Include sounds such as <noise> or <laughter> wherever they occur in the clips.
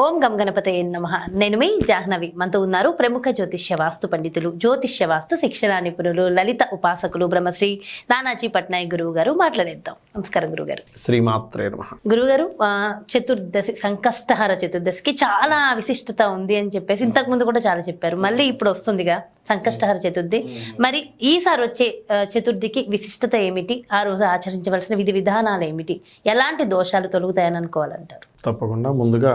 ఓం గం గణపతే నమ. నేను మీ జాహ్నవి. మనతో ఉన్నారు ప్రముఖ జ్యోతిష్య వాస్తు పండితులు జ్యోతిష్య వాస్తు శిక్షణ నిపుణులు లలిత ఉపాసకులు బ్రహ్మశ్రీ నానాజీ పట్నాయక్ గురువు గారు మాట్లాడేద్దాం. నమస్కారం గురువు గారు శ్రీమాత్రే నమ. గురుగారు చతుర్దశి సంకష్టహార చతుర్దశికి చాలా విశిష్టత ఉంది అని చెప్పేసి ఇంతకు ముందు కూడా చాలా చెప్పారు. మళ్ళీ ఇప్పుడు వస్తుందిగా సంకష్టహార చతుర్థి. మరి ఈసారి వచ్చే చతుర్థికి విశిష్టత ఏమిటి? ఆ రోజు ఆచరించవలసిన విధి విధానాలు ఏమిటి? ఎలాంటి దోషాలు తొలుగుతాయని అనుకోవాలంటారు? తప్పకుండా. ముందుగా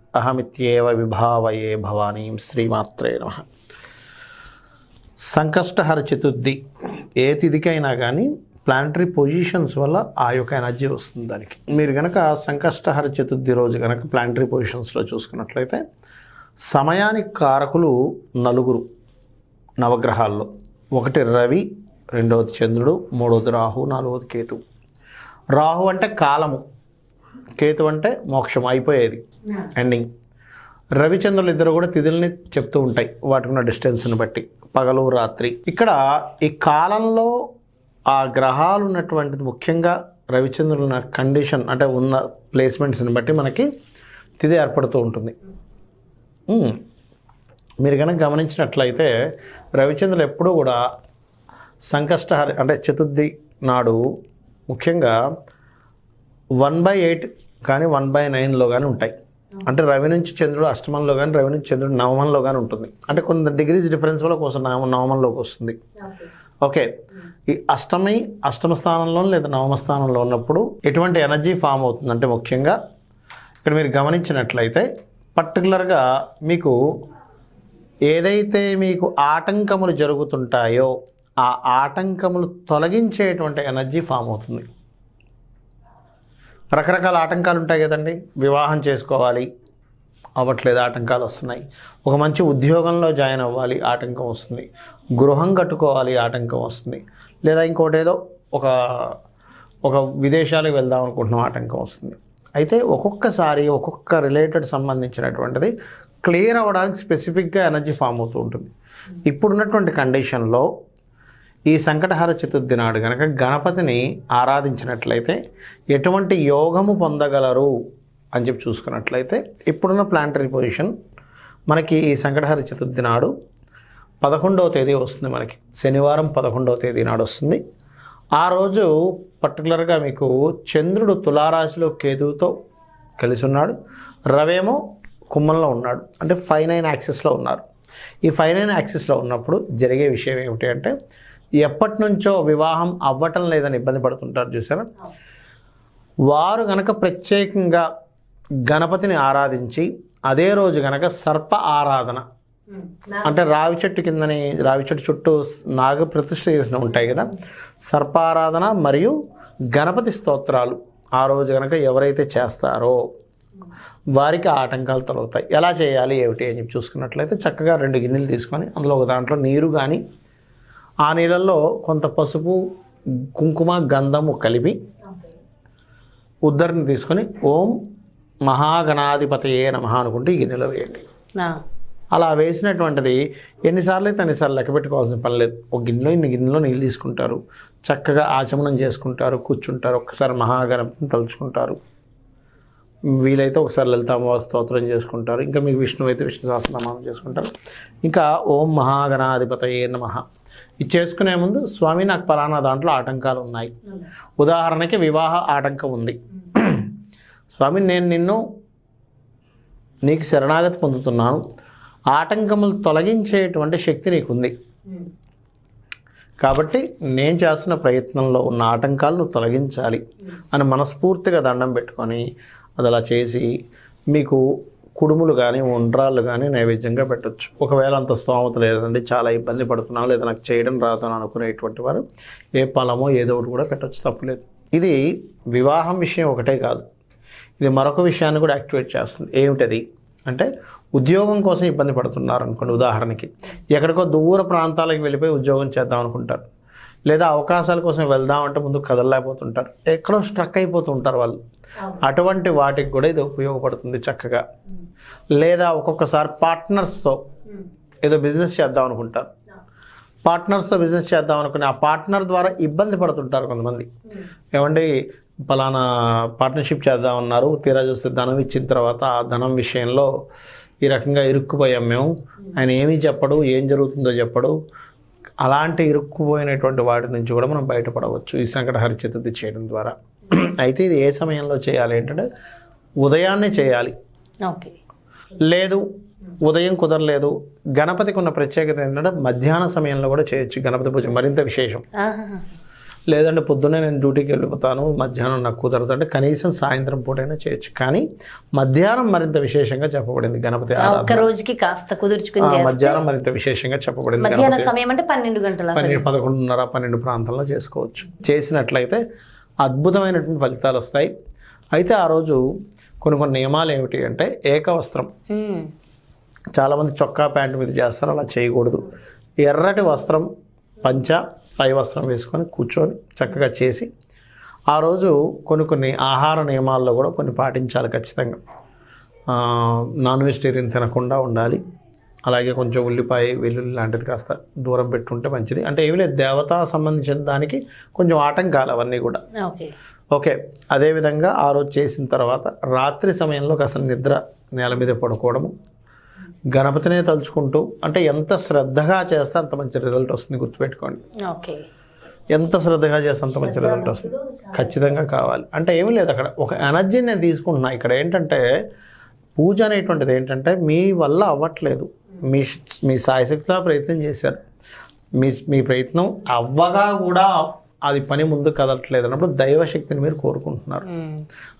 అహమిత్యేవ విభావయే భవానీం శ్రీమాత్రే నమ. సంకష్టహర చతుర్థి ఏ తిథికైనా కానీ ప్లానటరీ పొజిషన్స్ వల్ల ఆ యొక్క ఎనర్జీ వస్తుంది దానికి. మీరు కనుక సంకష్టహర చతుర్థి రోజు కనుక ప్లానటరీ పొజిషన్స్లో చూసుకున్నట్లయితే సమయానికి కారకులు నలుగురు నవగ్రహాల్లో. ఒకటి రవి రెండవది చంద్రుడు మూడవది రాహు నాలుగవది కేతు. రాహు అంటే కాలము. కేతు అంటే మోక్షం అయిపోయేది. ఎండింగ్ రవిచంద్రులు ఇద్దరు కూడా తిథుల్ని చెప్తూ ఉంటాయి వాటికి ఉన్న డిస్టెన్స్ని బట్టి. పగలు రాత్రి. ఇక్కడ ఈ కాలంలో ఆ గ్రహాలు ఉన్నటువంటిది ముఖ్యంగా రవిచంద్రులు ఉన్న కండిషన్ అంటే ఉన్న ప్లేస్మెంట్స్ని బట్టి మనకి తిథి ఏర్పడుతూ ఉంటుంది. ఉమ్. మీరు కనుక గమనించినట్లయితే రవిచంద్రులు ఎప్పుడూ కూడా సంకష్టహర అంటే చతుర్థి నాడు ముఖ్యంగా వన్ బై ఎయిట్ కానీ వన్ బై నైన్లో కానీ ఉంటాయి. అంటే రవి నుంచి చంద్రుడు అష్టమంలో కానీ రవి నుంచి చంద్రుడు నవమంలో కానీ ఉంటుంది. అంటే కొంత డిగ్రీస్ డిఫరెన్స్ వల్ల కోసం నవ నవమంలోకి వస్తుంది. ఓకే. ఈ అష్టమి అష్టమ స్థానంలో లేదా నవమ స్థానంలో ఉన్నప్పుడు ఎటువంటి ఎనర్జీ ఫామ్ అవుతుంది అంటే ముఖ్యంగా ఇక్కడ మీరు గమనించినట్లయితే పర్టికులర్గా మీకు ఏదైతే మీకు ఆటంకములు జరుగుతుంటాయో ఆ ఆటంకములు తొలగించేటువంటి ఎనర్జీ ఫామ్ అవుతుంది. రకరకాల ఆటంకాలు ఉంటాయి కదండి. వివాహం చేసుకోవాలి. అవ్వట్లేదు ఆటంకాలు వస్తున్నాయి. ఒక మంచి ఉద్యోగంలో జాయిన్ అవ్వాలి ఆటంకం వస్తుంది. గృహం కట్టుకోవాలి ఆటంకం వస్తుంది. లేదా ఇంకోటి ఏదో ఒక ఒక విదేశాలకు వెళ్దాం అనుకుంటున్నాం ఆటంకం వస్తుంది. అయితే ఒక్కొక్కసారి ఒక్కొక్క రిలేటెడ్ సంబంధించినటువంటిది క్లియర్ అవ్వడానికి స్పెసిఫిక్గా ఎనర్జీ ఫామ్ అవుతూ ఉంటుంది. ఇప్పుడున్నటువంటి కండిషన్లో ఈ సంకటహార చతుర్థి నాడు కనుక గణపతిని ఆరాధించినట్లయితే ఎటువంటి యోగము పొందగలరు అని చెప్పి చూసుకున్నట్లయితే ఇప్పుడున్న ప్లాంటరీ పొజిషన్ మనకి ఈ సంకటహార చతుర్థి నాడు పదకొండవ తేదీ వస్తుంది మనకి. శనివారం పదకొండవ తేదీ నాడు వస్తుంది. ఆ రోజు పర్టికులర్గా మీకు చంద్రుడు తులారాశిలో కేతువుతో కలిసి ఉన్నాడు. రవేమో కుమ్మంలో ఉన్నాడు. అంటే ఫైవ్ నైన్ యాక్సెస్లో ఉన్నారు. ఈ ఫైవ్ నైన్ యాక్సెస్లో ఉన్నప్పుడు జరిగే విషయం ఏమిటి అంటే ఎప్పటి నుంచో వివాహం అవ్వటం లేదని ఇబ్బంది పడుతుంటారు చూసారా? వారు గనక ప్రత్యేకంగా గణపతిని ఆరాధించి అదే రోజు గనక సర్ప ఆరాధన అంటే రావి చెట్టు కిందని రావి చెట్టు చుట్టూ నాగ ప్రతిష్ఠ చేసిన ఉంటాయి కదా? సర్పారాధన మరియు గణపతి స్తోత్రాలు ఆ రోజు కనుక ఎవరైతే చేస్తారో వారికి ఆటంకాలు తొలగుతాయి ఎలా చేయాలి ఏమిటి అని చెప్పి చూసుకున్నట్లయితే చక్కగా రెండు గిన్నెలు తీసుకొని అందులో ఒక దాంట్లో నీరు కానీ ఆ నీళ్ళల్లో కొంత పసుపు కుంకుమ గంధము కలిపి ఉద్దరిని తీసుకొని ఓం మహాగణాధిపతయే నమః అనుకుంటే ఈ గిన్నెలో వేయండి. అలా వేసినటువంటిది ఎన్నిసార్లు అయితే అన్నిసార్లు లెక్క పెట్టుకోవాల్సిన పని లేదు. ఒక గిన్నెలో ఇన్ని గిన్నెలో నీళ్ళు తీసుకుంటారు. చక్కగా ఆచమనం చేసుకుంటారు కూర్చుంటారు ఒక్కసారి మహాగణపతిని తలుచుకుంటారు. వీలైతే ఒకసారి లలితాంబ స్తోత్రం చేసుకుంటారు. ఇంకా మీకు విష్ణు అయితే విష్ణు సహస్రనామం చేసుకుంటారు. ఇంకా ఓం మహాగణాధిపతయే నమః. ఇది చేసుకునే ముందు స్వామి నాకు పలానా దాంట్లో ఆటంకాలు ఉన్నాయి. ఉదాహరణకి వివాహ ఆటంకం ఉంది. స్వామి నేను నిన్ను నీకు శరణాగతి పొందుతున్నాను. ఆటంకములు తొలగించేటువంటి శక్తి నీకుంది. కాబట్టి నేను చేస్తున్న ప్రయత్నంలో ఉన్న ఆటంకాలను తొలగించాలి అని మనస్ఫూర్తిగా దండం పెట్టుకొని అది అలా చేసి మీకు కుడుములు కానీ ఉండ్రాళ్ళు కానీ నైవేద్యంగా పెట్టొచ్చు. ఒకవేళ అంత స్తోమత లేదండి చాలా ఇబ్బంది పడుతున్నాం లేదా నాకు చేయడం రాదు అని అనుకునేటువంటి వారు ఏ ఫలమో ఏదో ఒకటి కూడా పెట్టొచ్చు తప్పులేదు ఇది వివాహం విషయం ఒకటే కాదు. ఇది మరొక విషయాన్ని కూడా యాక్టివేట్ చేస్తుంది. ఏమిటది? అంటే ఉద్యోగం కోసం ఇబ్బంది పడుతున్నారు అనుకోండి ఉదాహరణకి. ఎక్కడికో దూర ప్రాంతాలకు వెళ్ళిపోయి ఉద్యోగం చేద్దాం అనుకుంటారు. లేదా అవకాశాల కోసం వెళ్దామంటే ముందు కదలలేకపోతుంటారు. ఎక్కడో స్ట్రక్ అయిపోతుంటారు వాళ్ళు. అటువంటి వాటికి కూడా ఇది ఉపయోగపడుతుంది చక్కగా. లేదా ఒక్కొక్కసారి పార్ట్నర్స్తో ఏదో బిజినెస్ చేద్దాం అనుకుంటారు. పార్ట్నర్స్తో బిజినెస్ చేద్దాం అనుకుని ఆ పార్ట్నర్ ద్వారా ఇబ్బంది పడుతుంటారు కొంతమంది. ఏమండి పలానా పార్ట్నర్షిప్ చేద్దామన్నారు తీరా చూస్తే ధనం ఇచ్చిన తర్వాత ఆ ధనం విషయంలో ఈ రకంగా ఇరుక్కుపోయాం మేము. ఆయన ఏమీ చెప్పడు ఏం జరుగుతుందో చెప్పడు. అలాంటి ఇరుక్కుపోయినటువంటి వాటి నుంచి కూడా మనం బయటపడవచ్చు ఈ సంకటహర చతుర్థి చేయడం ద్వారా. అయితే ఇది ఏ సమయంలో చేయాలి ఏంటంటే ఉదయాన్నే చేయాలి. ఓకే. లేదు ఉదయం కుదరలేదు. గణపతికి ఉన్న ప్రత్యేకత ఏంటంటే మధ్యాహ్న సమయంలో కూడా చేయొచ్చు గణపతి పూజ. మరింత విశేషం. లేదంటే పొద్దున్నే నేను డ్యూటీకి వెళ్ళిపోతాను మధ్యాహ్నం నాకు కుదరదు అంటే కనీసం సాయంత్రం పూటైనా చేయొచ్చు. కానీ మధ్యాహ్నం మరింత విశేషంగా చెప్పబడింది గణపతి ఒక్క రోజుకి కాస్త కుదుర్చుకుని మధ్యాహ్నం మరింత విశేషంగా చెప్పబడింది మధ్యాహ్న సమయం అంటే పన్నెండు గంటల పన్నెండు పదకొండున్నర పన్నెండు ప్రాంతంలో చేసుకోవచ్చు. చేసినట్లయితే అద్భుతమైనటువంటి ఫలితాలు వస్తాయి. అయితే ఆ రోజు కొన్ని కొన్ని నియమాలు ఏమిటి అంటే ఏకవస్త్రం. చాలామంది చొక్కా ప్యాంటు మీద చేస్తారు అలా చేయకూడదు. ఎర్రటి వస్త్రం పంచ పై వస్త్రం వేసుకొని కూర్చొని చక్కగా చేసి ఆ రోజు కొన్ని కొన్ని ఆహార నియమాల్లో కూడా కొన్ని పాటించాలి ఖచ్చితంగా. నాన్ వెజిటేరియన్ తినకుండా ఉండాలి. అలాగే కొంచెం ఉల్లిపాయ వెల్లుల్లి లాంటిది కాస్త దూరం పెట్టుంటే మంచిది. అంటే ఏమి లేదు దేవతా సంబంధించిన దానికి కొంచెం ఆటంకాలు అవన్నీ కూడా. ఓకే. ఓకే. అదేవిధంగా ఆ రోజు చేసిన తర్వాత రాత్రి సమయంలో కాస్త నిద్ర నేల మీద పడుకోవడము. గణపతినే తలుచుకుంటూ అంటే ఎంత శ్రద్ధగా చేస్తే అంత మంచి రిజల్ట్ వస్తుంది గుర్తుపెట్టుకోండి. ఓకే. ఎంత శ్రద్ధగా చేస్తే అంత మంచి రిజల్ట్ వస్తుంది. ఖచ్చితంగా కావాలి. అంటే ఏమీ లేదు అక్కడ. ఒక ఎనర్జీని నేను తీసుకుంటున్నా. ఇక్కడ ఏంటంటే పూజ అనేటువంటిది ఏంటంటే మీ వల్ల అవ్వట్లేదు. మీ మీ సాయశక్తిగా ప్రయత్నం చేశారు మీ మీ ప్రయత్నం అవ్వగా కూడా అది పని ముందు కదలట్లేదు అన్నప్పుడు దైవశక్తిని మీరు కోరుకుంటున్నారు.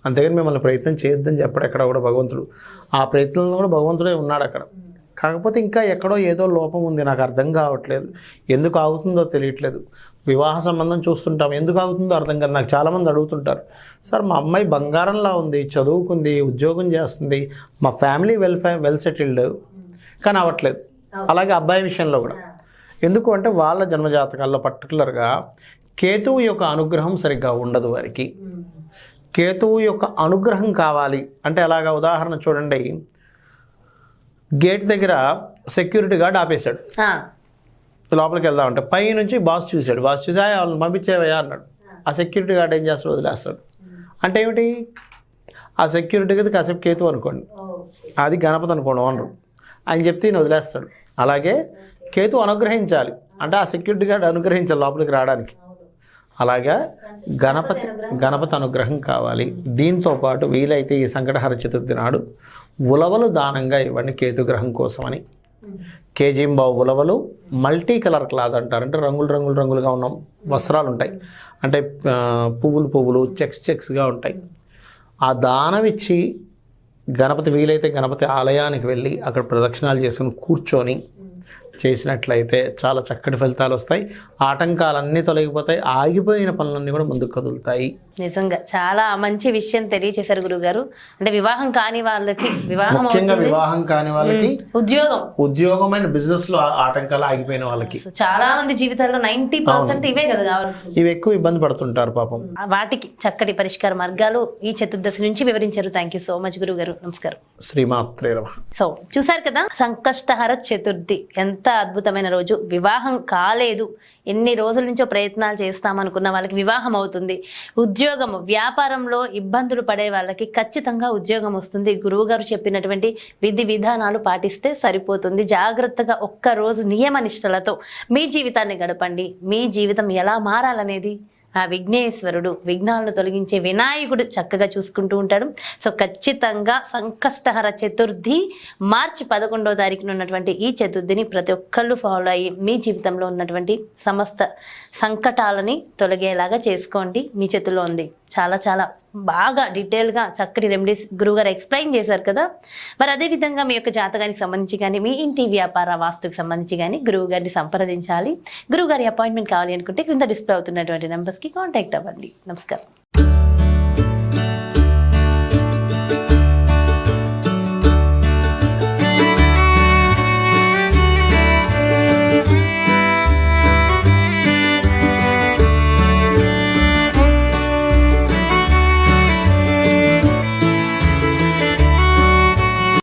అంతేగాని మిమ్మల్ని ప్రయత్నం చేయొద్దని చెప్పడు ఎక్కడ కూడా భగవంతుడు. ఆ ప్రయత్నంలో కూడా భగవంతుడే ఉన్నాడు అక్కడ. కాకపోతే ఇంకా ఎక్కడో ఏదో లోపం ఉంది నాకు అర్థం కావట్లేదు. ఎందుకు ఆగుతుందో తెలియట్లేదు. వివాహ సంబంధం చూస్తుంటాం. ఎందుకు ఆగుతుందో అర్థం కాదు. నాకు చాలామంది అడుగుతుంటారు. సార్ మా అమ్మాయి బంగారంలా ఉంది చదువుకుంది ఉద్యోగం చేస్తుంది. మా ఫ్యామిలీ వెల్ వెల్ సెటిల్డ్. కానీ అవ్వట్లేదు అలాగే అబ్బాయి విషయంలో కూడా. ఎందుకు అంటే వాళ్ళ జన్మజాతకాల్లో పర్టికులర్గా కేతువు యొక్క అనుగ్రహం సరిగ్గా ఉండదు వారికి. కేతువు యొక్క అనుగ్రహం కావాలి. అంటే అలాగా ఉదాహరణ చూడండి. గేట్ దగ్గర సెక్యూరిటీ గార్డ్ ఆపేశాడు. లోపలికి వెళ్దామంటే పై నుంచి బాస్ చూశాడు. బాస్ చూసి "ఆయ్, వాళ్ళని పంపించేవయ్యా అన్నాడు. ఆ. సెక్యూరిటీ గార్డ్ ఏం చేస్తాడు? వదిలేస్తాడు. అంటే ఏమిటి? ఆ సెక్యూరిటీ గది కాసేపు కేతు అనుకోండి. అది గణపతి అనుకోండి ఓనరు. అని చెప్తే ఈయన వదిలేస్తాడు. అలాగే కేతు అనుగ్రహించాలి. అంటే ఆ సెక్యూరిటీ గార్డ్ అనుగ్రహించాలి లోపలికి రావడానికి. అలాగా గణపతి గణపతి అనుగ్రహం కావాలి. దీంతో పాటు వీలైతే ఈ సంకటహర చతుర్థి నాడు ఉలవలు దానంగా ఇవ్వండి కేతుగ్రహం కోసమని. కేజీంబావు ఉలవలు మల్టీ కలర్ క్లాత్ అంటారు. అంటే రంగులు రంగులు రంగులుగా ఉన్న వస్త్రాలు ఉంటాయి. అంటే పువ్వులు పువ్వులు చెక్స్ చెక్స్గా ఉంటాయి. ఆ దానం ఇచ్చి గణపతి వీలైతే గణపతి ఆలయానికి వెళ్ళి అక్కడ ప్రదక్షిణాలు చేసుకుని కూర్చొని చేసినట్లయితే చాలా చక్కటి ఫలితాలు వస్తాయి. ఆటంకాలన్నీ తొలగిపోతాయి. ఆగిపోయిన పనులన్నీ కూడా ముందుకు కదులుతాయి. నిజంగా చాలా మంచి విషయం తెలియచేశారు గురుగారు. అంటే వివాహం కాని వాళ్ళకి <clears throat> వివాహం ముఖ్యంగా వివాహం కాని వాళ్ళకి ఉద్యోగం. ఉద్యోగమైన బిజినెస్లో ఆటంకాలు ఆగిపోయిన వాళ్ళకి. చాలా మంది జీవితాల్లో నైన్టీ పర్సెంట్ ఇవే కదా కావాలి ఇవి ఎక్కువ ఇబ్బంది పడుతుంటారు పాపం. వాటికి చక్కటి పరిష్కార మార్గాలు ఈ చతుర్దశి నుంచి వివరించారు. థ్యాంక్ యూ సో మచ్ గురుగారు. నమస్కారం. శ్రీమాత్రే సో చూసారు కదా? సంకష్టహర చతుర్థి. ఎంత అద్భుతమైన రోజు. వివాహం కాలేదు. ఎన్ని రోజుల నుంచో ప్రయత్నాలు చేస్తామనుకున్న వాళ్ళకి వివాహం అవుతుంది. ఉద్యోగం వ్యాపారంలో ఇబ్బందులు పడే వాళ్ళకి ఖచ్చితంగా ఉద్యోగం వస్తుంది. గురువుగారు చెప్పినటువంటి విధి విధానాలు పాటిస్తే సరిపోతుంది. జాగ్రత్తగా ఒక్క రోజు నియమ నిష్టలతో మీ జీవితాన్ని గడపండి. మీ జీవితం ఎలా మారాలనేది ఆ విఘ్నేశ్వరుడు విఘ్నాలను తొలగించే వినాయకుడు చక్కగా చూసుకుంటూ ఉంటాడు. సో ఖచ్చితంగా సంకష్టహర చతుర్థి మార్చి పదకొండవ తారీఖున ఉన్నటువంటి ఈ చతుర్థిని ప్రతి ఒక్కళ్ళు ఫాలో అయ్యి మీ జీవితంలో ఉన్నటువంటి సమస్త సంకటాలని తొలగేలాగా చేసుకోండి. మీ చేతుల్లో ఉంది. చాలా చాలా బాగా డీటెయిల్గా చక్కటి రెమెడీస్ గురువుగారు ఎక్స్ప్లెయిన్ చేశారు కదా. మరి అదే విధంగా మీ యొక్క జాతకానికి సంబంధించి కానీ మీ ఇంటి వ్యాపార వాస్తుకు సంబంధించి కానీ గురువు గారిని సంప్రదించాలి. గురువు గారి అపాయింట్మెంట్ కావాలి అనుకుంటే క్రింద డిస్ప్లే అవుతున్నటువంటి నెంబర్స్కి కాంటాక్ట్ అవ్వండి. నమస్కారం.